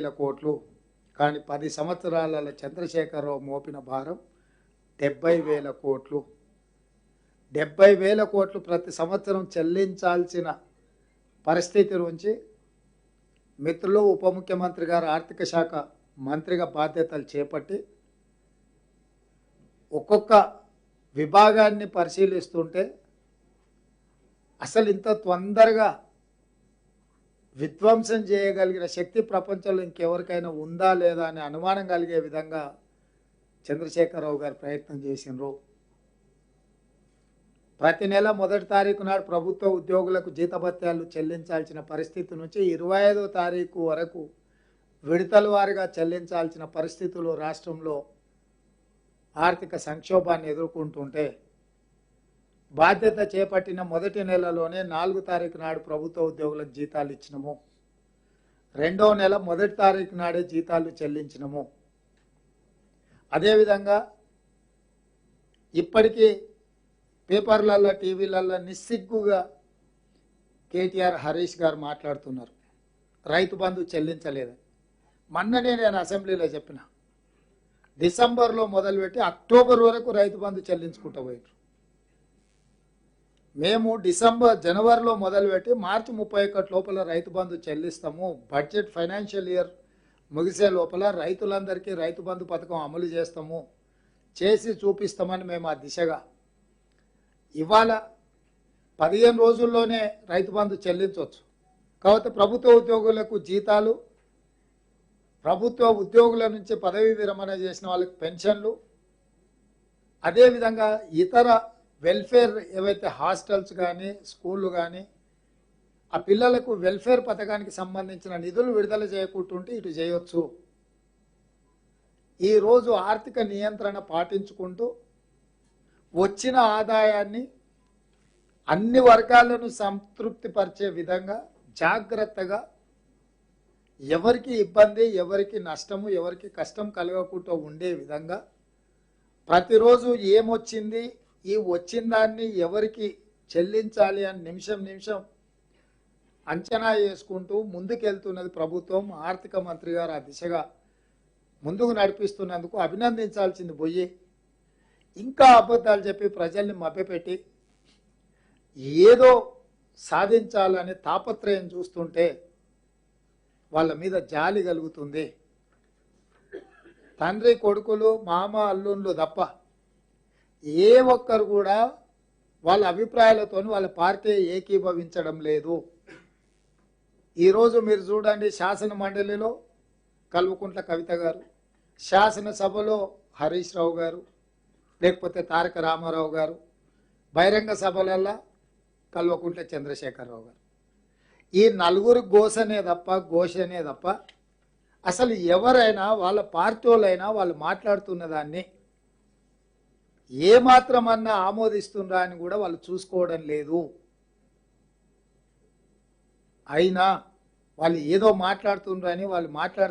వేల కోట్లు కానీ పది సంవత్సరాలలో చంద్రశేఖరరావు మోపిన భారం డెబ్బై వేల కోట్లు. డెబ్బై వేల కోట్లు ప్రతి సంవత్సరం చెల్లించాల్సిన పరిస్థితి నుంచి మిత్రులు ఉప ముఖ్యమంత్రి గారు ఆర్థిక శాఖ మంత్రిగా బాధ్యతలు చేపట్టి ఒక్కొక్క విభాగాన్ని పరిశీలిస్తుంటే అసలు ఇంత తొందరగా విధ్వంసం చేయగలిగిన శక్తి ప్రపంచంలో ఇంకెవరికైనా ఉందా లేదా అనే అనుమానం కలిగే విధంగా చంద్రశేఖరరావు గారు ప్రయత్నం చేసినారు ప్రతి నెల మొదటి తారీఖు నాడు ప్రభుత్వ ఉద్యోగులకు జీతభత్యాలు చెల్లించాల్సిన పరిస్థితి నుంచి ఇరవై ఐదో తారీఖు వరకు విడతల వారిగా చెల్లించాల్సిన పరిస్థితులు రాష్ట్రంలో ఆర్థిక సంక్షోభాన్ని ఎదుర్కొంటుంటే బాధ్యత చేపట్టిన మొదటి నెలలోనే నాలుగు తారీఖు నాడు ప్రభుత్వ ఉద్యోగులకు జీతాలు ఇచ్చినము. రెండో నెల మొదటి తారీఖు నాడే జీతాలు చెల్లించినము. అదేవిధంగా ఇప్పటికీ పేపర్లలో టీవీలలో నిస్సిగ్గుగా కేటీఆర్ హరీష్ గారు మాట్లాడుతున్నారు. రైతు బంధు చెల్లించలేదు. మొన్ననే నేను అసెంబ్లీలో చెప్పిన డిసెంబర్లో మొదలుపెట్టి అక్టోబర్ వరకు రైతు బంధు చెల్లించుకుంటూ పోయారు మేము డిసెంబర్ జనవరిలో మొదలుపెట్టి మార్చి ముప్పై ఒకటి లోపల రైతు బంధు చెల్లిస్తాము. బడ్జెట్ ఫైనాన్షియల్ ఇయర్ ముగిసే లోపల రైతులందరికీ రైతు బంధు పథకం అమలు చేస్తాము. చేసి చూపిస్తామని మేము ఆ దిశగా. ఇవాళ పదిహేను రోజుల్లోనే రైతు బంధు చెల్లించవచ్చు. కాబట్టి ప్రభుత్వ ఉద్యోగులకు జీతాలు ప్రభుత్వ ఉద్యోగుల నుంచి పదవీ విరమణ చేసిన వాళ్ళకి పెన్షన్లు అదేవిధంగా ఇతర వెల్ఫేర్ ఏవైతే హాస్టల్స్ కానీ స్కూళ్ళు కానీ ఆ పిల్లలకు వెల్ఫేర్ పథకానికి సంబంధించిన నిధులు విడుదల చేయకుంటుంటే ఇటు చేయొచ్చు. ఈరోజు ఆర్థిక నియంత్రణ పాటించుకుంటూ వచ్చిన ఆదాయాన్ని అన్ని వర్గాలను సంతృప్తిపరిచే విధంగా జాగ్రత్తగా ఎవరికి ఇబ్బంది ఎవరికి నష్టము ఎవరికి కష్టం కలగకుండా ఉండే విధంగా ప్రతిరోజు ఏమొచ్చింది? ఈ వచ్చిన దాన్ని ఎవరికి చెల్లించాలి అని నిమిషం నిమిషం అంచనా వేసుకుంటూ ముందుకెళ్తున్నది ప్రభుత్వం ఆర్థిక మంత్రి గారు ఆ దిశగా ముందుకు నడిపిస్తున్నందుకు అభినందించాల్సింది పోయి ఇంకా అబద్ధాలు చెప్పి ప్రజల్ని మభ్యపెట్టి ఏదో సాధించాలనే తాపత్రయం చూస్తుంటే వాళ్ళ మీద జాలి కలుగుతుంది. తండ్రి కొడుకులు మామ అల్లుళ్ళు తప్ప ఏ ఒక్కరు కూడా వాళ్ళ అభిప్రాయాలతో వాళ్ళ పార్టీ ఏకీభవించడం లేదు. ఈరోజు మీరు చూడండి శాసన మండలిలో కల్వకుంట్ల కవిత గారు శాసనసభలో హరీష్ రావు గారు లేకపోతే తారక రామారావు గారు బహిరంగ సభలల్లా కల్వకుంట్ల చంద్రశేఖరరావు గారు. ఈ నలుగురు ఘోషనే తప్ప ఘోషనే తప్ప అసలు ఎవరైనా వాళ్ళ పార్టీ వాళ్ళైనా వాళ్ళు మాట్లాడుతున్న దాన్ని ఏమాత్రమన్నా ఆమోదిస్తుండ్రా అని కూడా వాళ్ళు చూసుకోవడం లేదు. అయినా వాళ్ళు ఏదో మాట్లాడుతుండ్రని వాళ్ళు మాట్లాడుతూ